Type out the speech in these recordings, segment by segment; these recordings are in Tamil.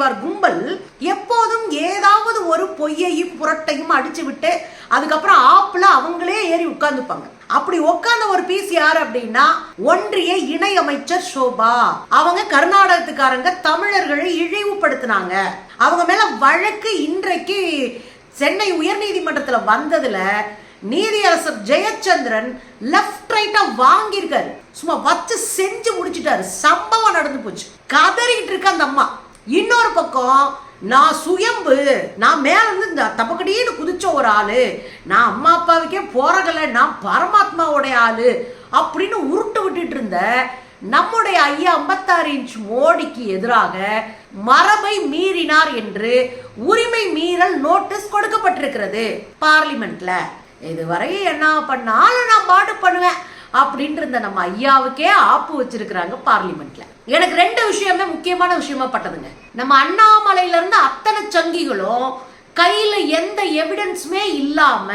சங்கப்பரிவார் கும்பல் எப்போதும் ஏதாவது ஒரு பொய்யையும் புரட்டையும் அடிச்சு விட்டு அதுக்கப்புறம் ஆப்பில் அவங்களே ஏறி உட்கார்ந்துப்பாங்க. அப்படி உட்கார்ந்த ஒரு பீஸ் யார் அப்படின்னா ஒன்றிய இணை அமைச்சர் சோபா அவங்க கர்நாடகத்துக்காரங்க தமிழர்களை இழிவுபடுத்தினாங்க. அவங்க மேல வழக்கு இன்றைக்கு சென்னை உயர்நீதிமன்றத்தில் வந்ததுல நீதியரசர் ஜெயச்சந்திரன் லெஃப்ட் ரைட்டா வாங்கியிருக்காரு. சும்மா வச்சு செஞ்சு முடிச்சிட்டாரு. சம்பவம் நடந்து போச்சு. கதறிக்கிட்டு இருக்க அந்த அம்மா. இன்னொரு பக்கம் நான் சுயம்பு நான் மேலேருந்து இந்த தப்பக்கடின்னு குதிச்ச ஒரு ஆளு நான் அம்மா அப்பாவுக்கே போறகல நான் பரமாத்மாவுடைய ஆளு அப்படின்னு உருட்டு விட்டுட்டு இருந்த நம்முடைய ஐயா ஐம்பத்தாறு இன்ச் மோடிக்கு எதிராக மரபை மீறினார் என்று உரிமை மீறல் நோட்டீஸ் கொடுக்கப்பட்டிருக்கிறது பார்லிமெண்ட்ல. இதுவரை என்ன பண்ணாலும் நான் பாடு பண்ணுவேன். அப்படின்ற இந்த நம்ம ஐயாவுக்கே ஆப்பு வச்சிருக்கிறாங்க பார்லிமெண்ட்ல. எனக்கு ரெண்டு விஷயமே முக்கியமான விஷயமா பட்டதுங்க. நம்ம அண்ணாமலையில இருந்து அத்தனை சங்கிகளும் கையில எந்த எவிடன்ஸுமே இல்லாம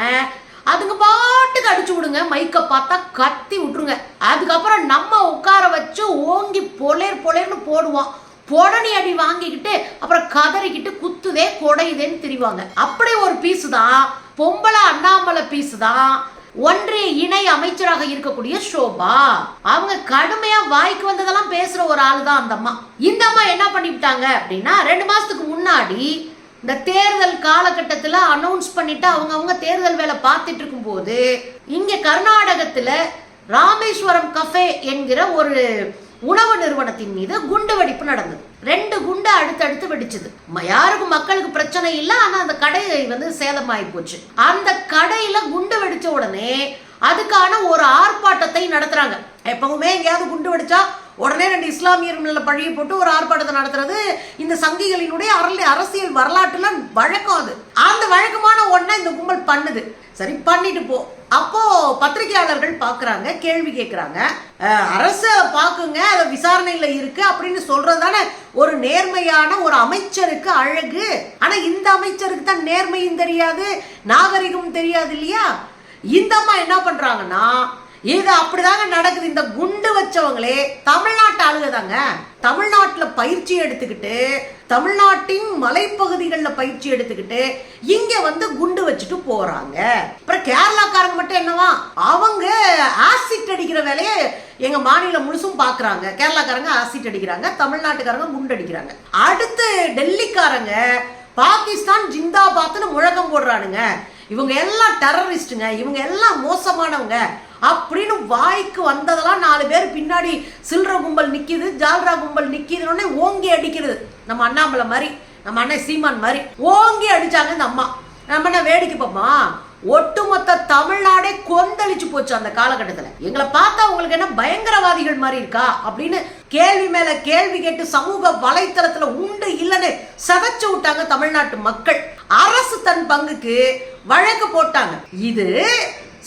அதுங்க பாட்டுக்கு அடிச்சு விடுங்க மைக்க பார்த்தா கத்தி விட்டுருங்க. அதுக்கப்புறம் நம்ம உட்கார வச்சு ஓங்கி பொலேர் பொலேர்னு போடுவோம். பொடனி அடி வாங்கிக்கிட்டு அப்புறம் கதறிக்கிட்டு குத்துதே கொடையுதேன்னு திரிவாங்க. அப்படி ஒரு பீஸ் தான் பொம்பளை அண்ணாமலை பீஸ் தான் ஒன்றிய இணை அமைச்சராக இருக்கக்கூடிய ஷோபா. அவங்க கடுமையா வாய்க்கு வந்ததெல்லாம் பேசுற ஒரு ஆள் தான் அந்த அம்மா. இந்த அம்மா என்ன பண்ணிவிட்டாங்க அப்படின்னா ரெண்டு மாசத்துக்கு முன்னாடி இந்த தேர்தல் காலகட்டத்தில் அனௌன்ஸ் பண்ணிட்டு அவங்க அவங்க தேர்தல் வேலை பார்த்துட்டு இருக்கும்போது இங்கே கர்நாடகத்தில் ராமேஸ்வரம் கஃபே என்கிற ஒரு உணவு நிறுவனத்தின் மீது குண்டு வெடிப்பு நடந்தது. ரெண்டு குண்டு அடுத்தடுத்து வெடிச்சது. யாருக்கும் மக்களுக்கு பிரச்சனை இல்லை ஆனா அந்த கடை வந்து சேதமாயி போச்சு. அந்த கடையில குண்டு வெடிச்ச உடனே அதுக்கான ஒரு ஆர்ப்பாட்டத்தை நடத்துறாங்க. எப்பவுமே எங்கேயாவது குண்டு வெடிச்சா உடனே ரெண்டு இஸ்லாமியர் மேல பழிய போட்டு ஒரு ஆர்ப்பாட்டத்தை நடத்துறது. இந்த சங்கிகளினுடைய அரளி- அரசியல் வரலாற்றுல வழக்கம் அது. அந்த வழக்கமான ஒன்றை இந்த கும்பல் பண்ணுது. சரி பண்ணிட்டு போ. அப்போ பத்திரிகையாளர்கள் பார்க்குறாங்க கேள்வி கேட்குறாங்க அரசை பார்க்குங்க அதை விசாரணையில் இருக்கு அப்படின்னு சொல்றதுதானே ஒரு நேர்மையான ஒரு அமைச்சருக்கு அழகு. ஆனால் இந்த அமைச்சருக்கு தான் நேர்மையும் தெரியாது நாகரிகமும் தெரியாது இல்லையா? இந்த அம்மா என்ன பண்ணுறாங்கன்னா இது அப்படிதாங்க நடக்குது. இந்த குண்டு வச்சவங்களே தமிழ்நாட்டு ஆளுங்க தாங்க தமிழ்நாட்டில் பயிற்சி எடுத்துக்கிட்டு தமிழ்நாட்டின் மலைப்பகுதிகளில் பயிற்சி எடுத்துக்கிட்டு இங்க வந்து குண்டு வச்சுட்டு போறாங்க. அப்புறம் கேரளாக்காரங்க மட்டும் என்னவா? அவங்க ஆசிட் அடிக்கிற வேலையை எங்க மாநிலம் முழுசும் பாக்குறாங்க. கேரளாக்காரங்க ஆசிட் அடிக்கிறாங்க தமிழ்நாட்டுக்காரங்க குண்டு அடிக்கிறாங்க. அடுத்து டெல்லிக்காரங்க பாகிஸ்தான் ஜிந்தாபாத்னு முழக்கம் போடுறானுங்க. இவங்க எல்லாம் டெரரிஸ்ட்டுங்க இவங்க எல்லாம் மோசமானவங்க. அப்படின்னு வாய்க்கு வந்ததெல்லாம் நாலு பேர் பின்னாடி சில்லற கும்பல் நிற்கிது ஜால்ரா கும்பல் நிற்கிதுன்னு ஓங்கி அடிக்கிறது. நம்ம அண்ணாமலை மாதிரி நம்ம அண்ணன் சீமான் மாதிரி. ஓங்கி அடிச்சாங்க இந்த அம்மா. நம்ம என்ன வேடிக்கை பார்ப்போமா? ஒட்டுமொத்த தமிழ்நாடே கொந்தளிச்சு போச்சு அந்த காலகட்டத்தில். எங்களை பார்த்தா உங்களுக்கு என்ன பயங்கரவாதிகள் மாதிரி இருக்கா அப்படின்னு கேள்வி மேல கேள்வி கேட்டு சமூக வலைத்தளத்துல உண்டு இல்லைன்னு சதைச்சு விட்டாங்க தமிழ்நாட்டு மக்கள். அரசு தன் பங்குக்கு வழக்கு போட்டாங்க. இது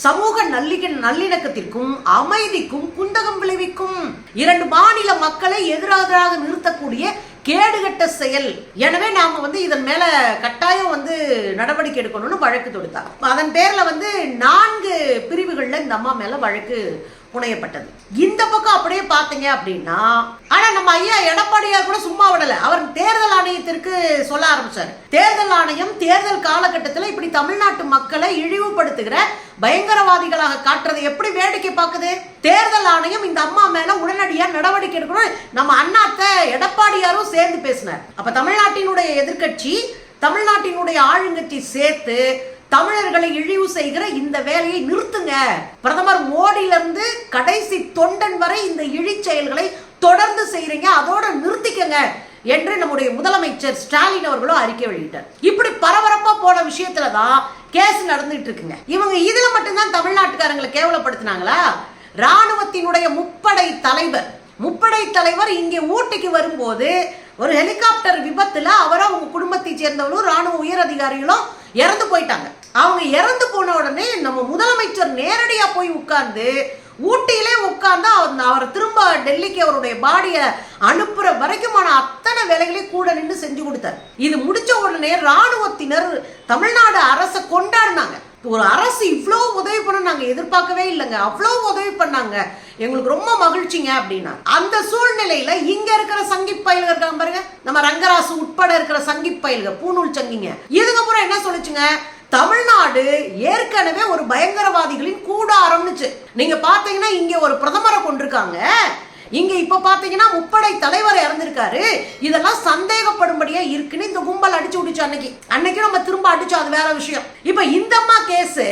சமூக நல்லிக நல்லிணக்கத்திற்கும் அமைதிக்கும் குந்தகம் விளைவிக்கும். இரண்டு மாநில மக்களை எதிராக நிறுத்தக்கூடிய கேடுகட்ட செயல். எனவே நாம வந்து இதன் மேல கட்டாயம் வந்து நடவடிக்கை எடுக்கணும்னு வழக்கு தொடுத்தார் அதன் பேர்ல வந்து நான்கு பிரிவுகள்ல இந்த அம்மா மேல வழக்கு புனையப்பட்டது. இந்த பக்கம் அப்படியே பார்த்தீங்க அப்படின்னா ஆனா நம்ம ஐயா எடப்பாடியார் கூட சும்மா விடல. அவர் தேர்தல் ஆணையத்திற்கு சொல்ல ஆரம்பிச்சார். தேர்தல் ஆணையம் தேர்தல் காலகட்டத்தில் இப்படி தமிழ்நாட்டு மக்களை இழிவுபடுத்துகிற பயங்கரவாதிகளாக காட்டுறதை எப்படி வேடிக்கை பார்க்குது? தேர்தல் ஆணையம் இந்த அம்மா மேல உடனடியா நடவடிக்கை எடுக்கணும் நம்ம அண்ணாத்த எடப்பாடியாரும் சேர்ந்து பேசினார். அப்ப தமிழ்நாட்டினுடைய எதிர்கட்சி தமிழ்நாட்டினுடைய ஆளுங்கட்சி சேர்த்து தமிழர்களை இழிவு செய்கிற இந்த வேலையை நிறுத்துங்க. பிரதமர் மோடியிலிருந்து கடைசி தொண்டன் வரை இந்த இழி செயல்களை தொடர்ந்து செய்யறீங்க அதோட நிறுத்திக்கங்க என்று நம்முடைய முதலமைச்சர் ஸ்டாலின் அவர்களும் அறிக்கை வெளியிட்டார். இப்படி பரபரப்பா போன விஷயத்துல தான் கேஸ் நடந்துட்டு இருக்குங்க. இவங்க இதுல மட்டும்தான் தமிழ்நாட்டுக்காரங்களை கேவலப்படுத்தினாங்களா? ராணுவத்தினுடைய முப்படை தலைவர் முப்படை தலைவர் இங்கே ஊட்டிக்கு வரும்போது ஒரு ஹெலிகாப்டர் விபத்துல அவரும் அவங்க குடும்பத்தை சேர்ந்தவரும் ராணுவ உயர் அதிகாரிகளும் இறந்து போயிட்டாங்க. அவங்க இறந்து போன உடனே நம்ம முதலமைச்சர் நேரடியாக போய் உட்கார்ந்து ஊட்டியிலே உட்கார்ந்து அவர் அவரை திரும்ப டெல்லிக்கு அவருடைய பாடியை அனுப்புற வரைக்குமான அத்தனை வேலைகளையும் கூட நின்று செஞ்சு கொடுத்தார். இது முடிச்ச உடனே ராணுவத்தினர் தமிழ்நாடு அரசை கொண்டாடினாங்க. ஒரு அரசு இவ்வளோ உதவி பண்ண நாங்கள் எதிர்பார்க்கவே இல்லைங்க. அவ்வளோ உதவி பண்ணாங்க. எங்களுக்கு ரொம்ப மகிழ்ச்சிங்க அப்படின்னா அந்த சூழ்நிலையில இங்க இருக்கிற சங்கி பயில்கள் இருக்காங்க பாருங்க. நம்ம ரங்கராசு உட்பட இருக்கிற சங்கி பயில்கள் பூநூல் சங்கிங்க. இதுக்கப்புறம் என்ன சொல்லுச்சுங்க? தமிழ்நாடு ஏற்கனவே ஒரு பயங்கரவாதிகளின் கூடாரம்னுச்சு. நீங்க பாத்தீங்கன்னா இங்க ஒரு பிரதமரை கொண்டிருக்காங்க. இங்க இப்ப பாத்தீங்கன்னா முப்படை தலைவர் இறந்திருக்காரு. இதெல்லாம் சந்தேகப்படும்படியா இருக்குன்னு இந்த கும்பல் அடிச்சு விட்டுச்சு அன்னைக்கு. அன்னைக்கு நம்ம திரும்ப அடிச்சோம் அது வேற விஷயம். இப்ப இந்த அம்மா கேஸ்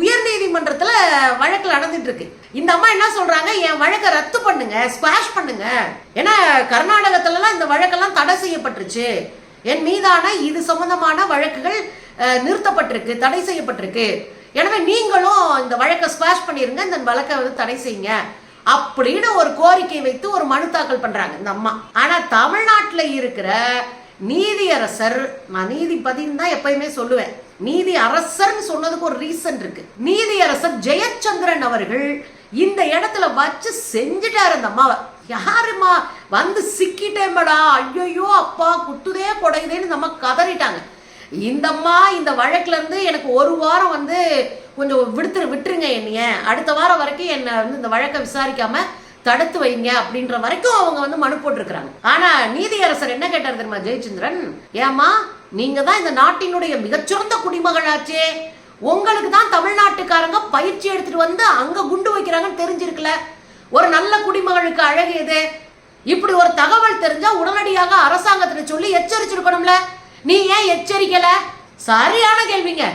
உயர் நீதிமன்றத்துல வழக்கு நடந்துட்டு இருக்கு இந்த அம்மா என்ன சொல்றாங்க? என் வழக்கை ரத்து பண்ணுங்க ஸ்குவாஷ் பண்ணுங்க. ஏன்னா கர்நாடகத்துல எல்லாம் இந்த வழக்கெல்லாம் தடை செய்யப்பட்டுருச்சு. என் மீதான இது சம்பந்தமான வழக்குகள் நிறுத்தப்பட்டிருக்கு தடை செய்யப்பட்டிருக்கு. எனவே நீங்களும் இந்த வழக்கை ஸ்பாஷ் பண்ணிருங்க இந்த வழக்கை வந்து தடை செய்யுங்க அப்படின்னு ஒரு கோரிக்கை வைத்து ஒரு மனு தாக்கல் பண்றாங்க இந்த அம்மா. ஆனா தமிழ்நாட்டில் இருக்கிற நீதியரசர் நான் நீதிபதின்னு தான் எப்பயுமே சொல்லுவேன். நீதி அரசர்னு சொன்னதுக்கு ஒரு ரீசன் இருக்கு. நீதியரசர் ஜெயச்சந்திரன் அவர்கள் இந்த இடத்துல வச்சு செஞ்சுட்டாரு அந்த அம்மாவை. யாருமா வந்து சிக்கிட்டேமடா ஐயோ அப்பா குத்துதே குடையுதேன்னு நம்ம கதறிட்டாங்க. இந்தம்மா இந்த வழக்குல இருந்து எனக்கு ஒரு வாரம் வந்து கொஞ்சம் விடுத்துரு விட்டுருங்க என்னைய. அடுத்த வாரம் வரைக்கும் என்னை வந்து இந்த வழக்கை விசாரிக்காம தடுத்து வைங்க அப்படின்ற வரைக்கும் அவங்க வந்து மனு போட்டிருக்கிறாங்க. ஆனா நீதியரசர் என்ன கேட்டார் தெரியுமா ஜெயச்சந்திரன்? ஏமா நீங்க தான் இந்த நாட்டினுடைய மிகச்சிறந்த குடிமகளாச்சே. உங்களுக்கு தான் தமிழ்நாட்டுக்காரங்க பயிற்சி எடுத்துட்டு வந்து அங்க குண்டு வைக்கிறாங்கன்னு தெரிஞ்சிருக்கல. ஒரு நல்ல குடிமகளுக்கு அழகு எது? இப்படி ஒரு தகவல் தெரிஞ்சா உடனடியாக அரசாங்கத்துல சொல்லி எச்சரிச்சிருக்கணும்ல. நீ ஏன் எச்சரிக்கல? சரியான கேள்விங்க.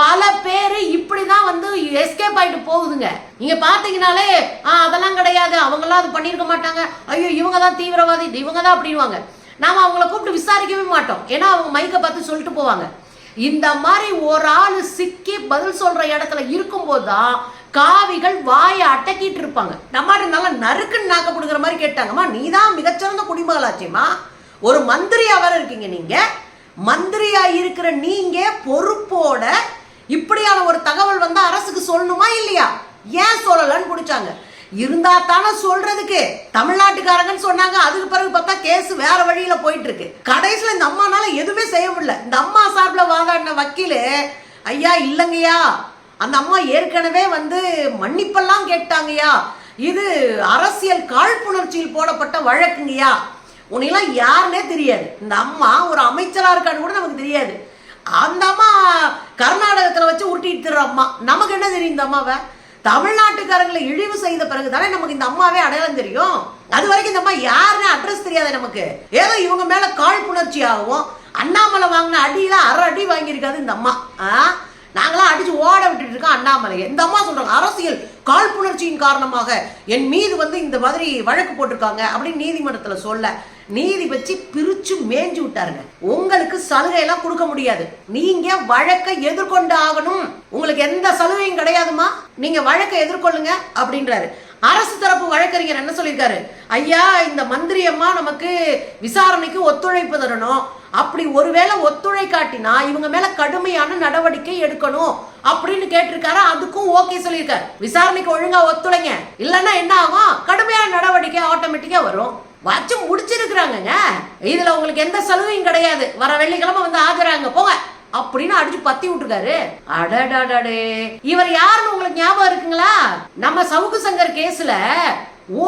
பல பேர் இப்படிதான் வந்து எஸ்கேப் ஆயிட்டு போகுதுங்க. நீங்க பாத்தீங்கனாலே ஆ அதெல்லாம் கிடையாது. அவங்கெல்லாம் அது பண்ணியிருக்க மாட்டாங்க. ஐயோ இவங்க தான் தீவிரவாதி. இவங்க தான் அப்படின்வாங்க நாம அவங்கள கூப்பிட்டு விசாரிக்கவே மாட்டோம். ஏன்னா அவங்க மைக்கை பார்த்து சொல்லிட்டு போவாங்க. இந்த மாதிரி ஒரு ஆள் சிக்கி பதில் சொல்ற இடத்துல இருக்கும்போது தான் காவிகள் வாயை அட்டக்கிட்டு இருப்பாங்க. நம்ம நல்லா நறுக்குன்னு நாக்க கொடுக்குற மாதிரி கேட்டாங்கம்மா நீ தான் மிகச்சிறந்த குடிமகளாச்சேம்மா. ஒரு மந்திரியா வர இருக்கீங்க நீங்க. மந்திரியா இருக்கிற நீங்க பொறுப்போட இப்படியான ஒரு தகவல் வந்து அரசுக்கு சொல்லணுமா இல்லையா? ஏன் சொல்லலன்னு பிடிச்சாங்க. இருந்தா தானே சொல்றதுக்கு. தமிழ்நாட்டுக்காரங்கன்னு சொன்னாங்க. அதுக்கு பிறகு பார்த்தா கேஸ் வேற வழியில போயிட்டு இருக்கு கடைசியில இந்த அம்மானால எதுவுமே செய்ய முடியல. இந்த அம்மா சார்பில் வாதாடின வக்கீலு ஐயா இல்லைங்கய்யா அந்த அம்மா ஏற்கனவே வந்து மன்னிப்பெல்லாம் கேட்டாங்கய்யா. இது அரசியல் காழ்ப்புணர்ச்சியில் போடப்பட்ட வழக்குங்கய்யா. உன்னையெல்லாம் யாருன்னே தெரியாது. இந்த அம்மா ஒரு அமைச்சராக இருக்கான்னு கூட நமக்கு தெரியாது. அந்த அம்மா கர்நாடகத்தில் வச்சு உருட்டிட்டு அம்மா. நமக்கு என்ன தெரியும் இந்த அம்மாவை? தமிழ்நாட்டுக்காரங்களை இழிவு செய்த பிறகு தானே நமக்கு இந்த அம்மாவே அடையாளம் தெரியும். அது வரைக்கும் இந்த அம்மா யாருன்னு அட்ரஸ் தெரியாது நமக்கு. ஏதோ இவங்க மேல காழ்ப்புணர்ச்சி ஆகும். அண்ணாமலை வாங்கின அடியில அரை அடி வாங்கியிருக்காது இந்த அம்மா. ஆ? நாங்களாம் அடிச்சு ஓ விட்டுட்டு இருக்கோம் அண்ணாமலையை இந்த அம்மா சொல்றாங்க அரசியல் காழ்ப்புணர்ச்சியின் காரணமாக என் மீது வந்து இந்த மாதிரி வழக்கு போட்டிருக்காங்க அப்படின்னு நீதிமன்றத்துல சொல்ல நீதி வச்சு பிரிச்சு மேஞ்சு விட்டாருங்க. உங்களுக்கு சலுகை எல்லாம் கொடுக்க முடியாது. நீங்க வழக்கை எதிர்கொண்டு ஆகணும் உங்களுக்கு எந்த சலுகையும் கிடையாதுமா நீங்க வழக்கை எதிர்கொள்ளுங்க அப்படின்றாரு. அரசு தரப்பு வழக்கறிஞர் என்ன சொல்லியிருக்காரு? ஐயா இந்த மந்திரி அம்மா நமக்கு விசாரணைக்கு ஒத்துழைப்பு தரணும். அப்படி ஒருவேளை ஒத்துழைக்காட்டினா இவங்க மேல கடுமையான நடவடிக்கை எடுக்கணும் அப்படின்னு கேட்டிருக்காரு. அதுக்கும் ஓகே சொல்லியிருக்காரு. விசாரணைக்கு ஒழுங்கா ஒத்துழைங்க. இல்லைன்னா என்ன ஆகும்? கடுமையான நடவடிக்கை ஆட்டோமேட்டிக்கா வரும். வச்சு முடிச்சிருக்கிறாங்கங்க. இதுல உங்களுக்கு எந்த சலுகையும் கிடையாது. வர வெள்ளிக்கிழமை வந்து ஆஜராங்க. போங்க. அப்படின்னு அடிச்சு பத்தி விட்டுருக்காரு. அடடடடே. இவர் யாருன்னு உங்களுக்கு ஞாபகம் இருக்குங்களா? நம்ம சவுக்கு சங்கர் கேஸ்ல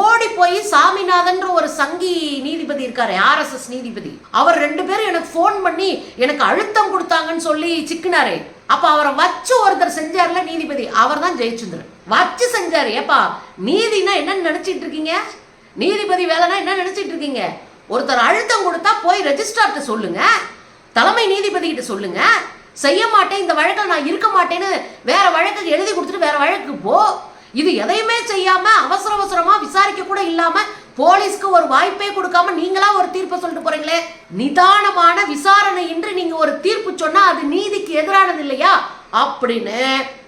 ஓடி போய் சாமிநாதன்ற ஒரு சங்கி நீதிபதி இருக்காரு ஆர்எஸ்எஸ் நீதிபதி. அவர் ரெண்டு பேரும் எனக்கு ஃபோன் பண்ணி எனக்கு அழுத்தம் கொடுத்தாங்கன்னு சொல்லி சிக்கினாரு. அப்ப அவரை வச்சு ஒருத்தர் செஞ்சார்ல நீதிபதி. அவர் தான் ஜெயச்சந்திரன். வச்சு செஞ்சாரு. ஏப்பா நீதினா என்னன்னு நினைச்சிட்டு இருக்கீங்க? நீதிபதி வேலைனா என்ன நினைச்சிட்டு இருக்கீங்க? ஒருத்தர் அழுத்தம் கொடுத்தா போய் ரெஜிஸ்ட்ரார்ட்ட சொல்லுங்க. தலைமை நீதிபதி கிட்ட சொல்லுங்க. செய்ய மாட்டேன் இந்த வழக்கில் நான் இருக்க மாட்டேன்னு வேற வழக்கு எழுதி கொடுத்துட்டு வேற வழக்கு போ. இது எதையுமே செய்யாம அவசர அவசரமா விசாரிக்க கூட இல்லாம போலீஸ்க்கு ஒரு வாய்ப்பே கொடுக்காம நீங்களா ஒரு தீர்ப்பு சொல்லிட்டு போறீங்களே. நிதானமான விசாரணை இன்று நீங்க ஒரு தீர்ப்பு சொன்னா அது நீதிக்கு எதிரானது இல்லையா? அப்படின்னு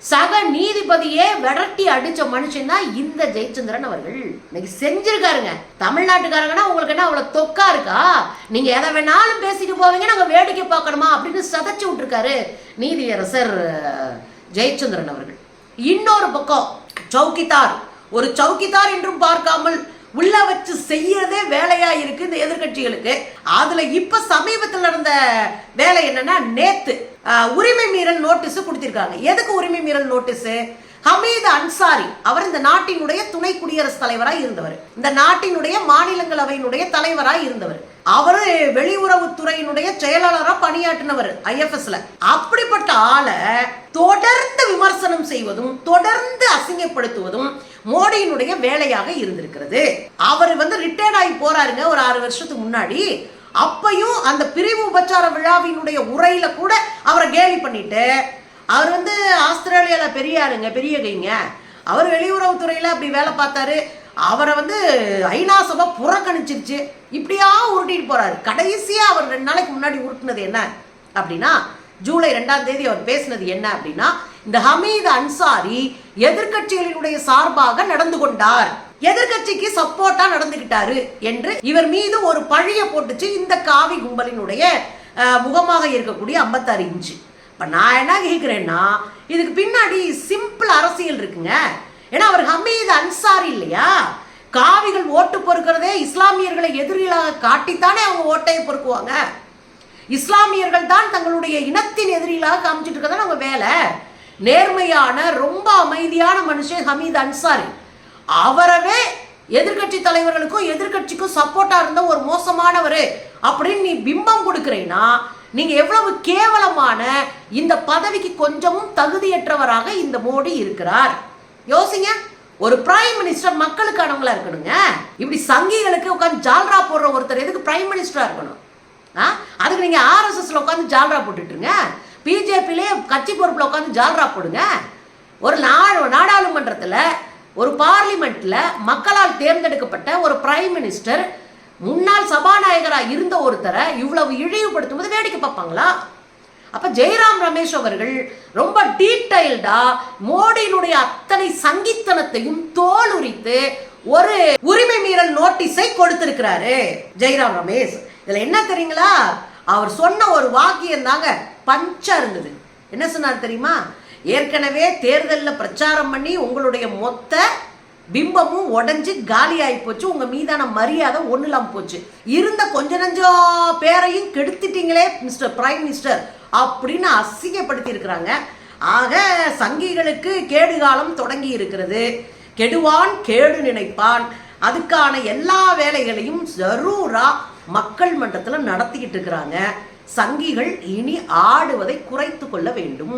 சக நீதிபதியே விரட்டி அடிச்ச மனுஷன் தான் இந்த ஜெயச்சந்திரன் அவர்கள். இன்னைக்கு செஞ்சிருக்காருங்க. தமிழ்நாட்டுக்காரங்கன்னா உங்களுக்கு என்ன அவ்வளவு தொக்கா இருக்கா? நீங்க எதை வேணாலும் பேசிட்டு போவீங்க நாங்க வேடிக்கை பார்க்கணுமா அப்படின்னு சதைச்சு விட்டுருக்காரு நீதியரசர் ஜெயச்சந்திரன் அவர்கள். இன்னொரு பக்கம் சௌக்கிதார் ஒரு சௌக்கிதார் என்றும் பார்க்காமல் உள்ள வச்சு செய்யறதே வேலையா இருக்கு இந்த எதிர்க்கட்சிகளுக்கு அதுல இப்ப சமீபத்தில் நடந்த வேலை என்னன்னா நேத்து உரிமை மீறல் நோட்டீஸ் கொடுத்திருக்காங்க. எதுக்கு உரிமை மீறல் நோட்டீஸ்? ஹமீது அன்சாரி அவர் இந்த நாட்டினுடைய துணை குடியரசுத் தலைவராக இருந்தவர். இந்த நாட்டினுடைய மாநிலங்களவையினுடைய தலைவராக இருந்தவர். அவரு வெளியுறவுத்துறையினுடைய செயலாளராக பணியாற்றினவர் ஐஎஃப்எஸ்ல அப்படிப்பட்ட ஆளை தொடர்ந்து விமர்சனம் செய்வதும் தொடர்ந்து அசிங்கப்படுத்துவதும் மோடியினுடைய வேலையாக இருந்திருக்கிறது. அவர் வந்து ரிட்டையர்ட் ஆகி போறாருங்க ஒரு ஆறு வருஷத்துக்கு முன்னாடி. அப்பையும் அந்த பிரிவு உபச்சார விழாவினுடைய உரையில கூட அவரை கேலி பண்ணிட்டு அவர் வந்து ஆஸ்திரேலியால பெரிய ஆளுங்க பெரிய கைங்க. அவர் வெளியுறவுத்துறையில அப்படி வேலை பார்த்தாரு. அவரை வந்து ஐநா சபை புறக்கணிச்சிருச்சு. இப்படியா உருட்டிட்டு போறாரு. கடைசியா அவர் ரெண்டு நாளைக்கு முன்னாடி உருட்டுனது என்ன அப்படின்னா ஜூலை ரெண்டாம் தேதி அவர் பேசினது என்ன அப்படின்னா இந்த ஹமீது அன்சாரி எதிர்க்கட்சிகளினுடைய சார்பாக நடந்து கொண்டார். எதிர்க்கட்சிக்கு சப்போர்ட்டா நடந்துகிட்டாரு என்று இவர் மீது ஒரு பழிய போட்டுச்சு இந்த காவி கும்பலினுடைய முகமாக இருக்கக்கூடிய ஐம்பத்தாறு இன்ச்சு. இப்போ நான் என்ன கேட்குறேன்னா இதுக்கு பின்னாடி சிம்பிள் அரசியல் இருக்குங்க. ஏன்னா அவர் ஹமீது அன்சாரி இல்லையா? காவிகள் ஓட்டு பொறுக்கிறதே இஸ்லாமியர்களை எதிரிகளாக காட்டித்தானே அவங்க ஓட்டையை பொறுக்குவாங்க. இஸ்லாமியர்கள் தான் தங்களுடைய இனத்தின் எதிரிகளாக காமிச்சிட்டு இருக்கிறதான அவங்க வேலை. நேர்மையான ரொம்ப அமைதியான மனுஷன் ஹமீத் அன்சாரி. அவரவே எதிர்க்கட்சி தலைவர்களுக்கும் எதிர்க்கட்சிக்கும் சப்போர்ட்டா இருந்த ஒரு மோசமானவர் அப்படின்னு நீ பிம்பம் கொடுக்குறீன்னா நீங்க எவ்வளவு கேவலமான இந்த பதவிக்கு கொஞ்சமும் தகுதியற்றவராக இந்த மோடி இருக்கிறார். யோசிங்க. ஒரு பிரைம் மினிஸ்டர் மக்களுக்கானவங்களா இருக்கணுங்க. இப்படி சங்கிகளுக்கு உட்காந்து ஜால்ரா போடுற ஒருத்தர் எதுக்கு பிரைம் மினிஸ்டரா இருக்கணும்? ஆ? அதுக்கு நீங்க ஆர்எஸ்எஸ்ல உட்காந்து ஜால்ரா போட்டுட்டுருங்க பிஜேபிலே கட்சி பொறுப்பில் உட்காந்து ஜால்ரா போடுங்க. ஒரு நாடு நாடாளுமன்றத்தில் ஒரு பார்லிமெண்ட்டில் மக்களால் தேர்ந்தெடுக்கப்பட்ட ஒரு பிரைம் மினிஸ்டர் முன்னாள் சபாநாயகராக இருந்த ஒருத்தரை இவ்வளவு இழிவுபடுத்தும் போது வேடிக்கை பார்ப்பாங்களா? அப்போ ஜெயராம் ரமேஷ் அவர்கள் ரொம்ப டீட்டெயில்டாக மோடியினுடைய அத்தனை சங்கித்தனத்தையும் தோல் உரித்து ஒரு உரிமை மீறல் நோட்டீஸை கொடுத்திருக்கிறாரு ஜெயராம் ரமேஷ். இதில் என்ன தெரியுங்களா? அவர் சொன்ன ஒரு வாக்கியம் தாங்க பஞ்சா இருந்தது. என்ன சொன்னார் தெரியுமா? ஏற்கனவே தேர்தலில் பிரச்சாரம் பண்ணி உங்களுடைய மொத்த பிம்பமும் உடஞ்சி காலி ஆகி போச்சு. உங்க மீதான மரியாதை ஒன்றும் இல்லாமல் போச்சு. இருந்த கொஞ்ச நஞ்சோ பேரையும் கெடுத்துட்டீங்களே மிஸ்டர் பிரைம் மினிஸ்டர் அப்படின்னு அசிங்கப்படுத்தி இருக்கிறாங்க. ஆக சங்கிகளுக்கு கேடு காலம் தொடங்கி இருக்கிறது. கெடுவான் கேடு நினைப்பான். அதுக்கான எல்லா வேலைகளையும் ஜரூரா மக்கள் மன்றத்தில் நடத்திக்கிட்டு இருக்கிறாங்க. சங்கிகள் இனி ஆடுவதை குறைத்து கொள்ள வேண்டும்.